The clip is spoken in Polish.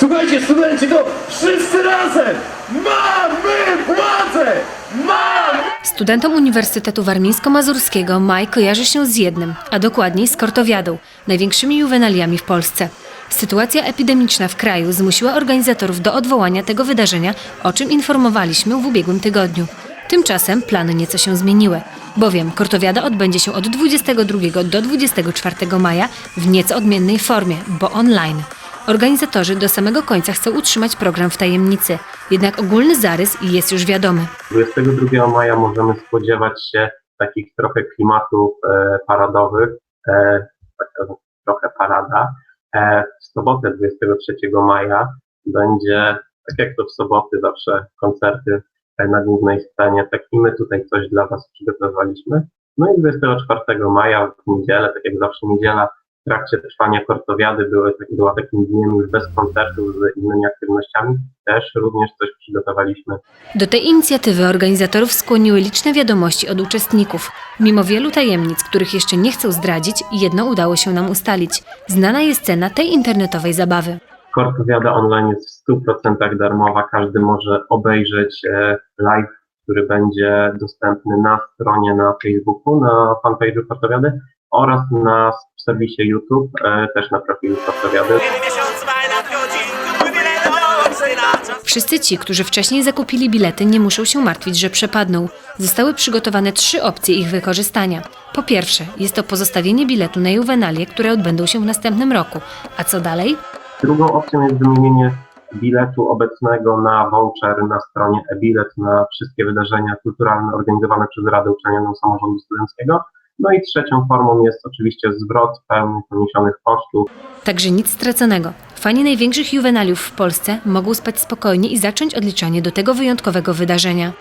Słuchajcie, studenci, to wszyscy razem! Mamy władzę! Mamy! Studentom Uniwersytetu Warmińsko-Mazurskiego maj kojarzy się z jednym, a dokładniej z kortowiadą, największymi juwenaliami w Polsce. Sytuacja epidemiczna w kraju zmusiła organizatorów do odwołania tego wydarzenia, o czym informowaliśmy w ubiegłym tygodniu. Tymczasem plany nieco się zmieniły, bowiem kortowiada odbędzie się od 22 do 24 maja w nieco odmiennej formie, bo online. Organizatorzy do samego końca chcą utrzymać program w tajemnicy, jednak ogólny zarys jest już wiadomy. 22 maja możemy spodziewać się takich trochę klimatów e, paradowych, e, trochę parada. E, w sobotę 23 maja będzie, tak jak to w soboty zawsze, koncerty e, na głównej scenie. Tak i my tutaj coś dla Was przygotowaliśmy. No i 24 maja, w niedzielę, tak jak zawsze niedziela, trakcie trwania kortowiady były, tak- była takim dniem już bez koncertów z innymi aktywnościami. Też również coś przygotowaliśmy. Do tej inicjatywy organizatorów skłoniły liczne wiadomości od uczestników. Mimo wielu tajemnic, których jeszcze nie chcą zdradzić, jedno udało się nam ustalić. Znana jest cena tej internetowej zabawy. Kortowiada online jest w 100% darmowa. Każdy może obejrzeć e, live, który będzie dostępny na stronie na Facebooku, na fanpage'u Kortowiady oraz na serwisie YouTube, e, też na profilu Syna. Wszyscy ci, którzy wcześniej zakupili bilety, nie muszą się martwić, że przepadną. Zostały przygotowane trzy opcje ich wykorzystania. Po pierwsze, jest to pozostawienie biletu na juwenalie, które odbędą się w następnym roku. A co dalej? Drugą opcją jest wymienienie biletu obecnego na voucher na stronie e-bilet na wszystkie wydarzenia kulturalne organizowane przez Radę Uczelnianą Samorządu Studenckiego. No i trzecią formą jest oczywiście zwrot pełnych poniesionych kosztów Także nic straconego. Fani największych juwenaliów w Polsce mogą spać spokojnie i zacząć odliczanie do tego wyjątkowego wydarzenia.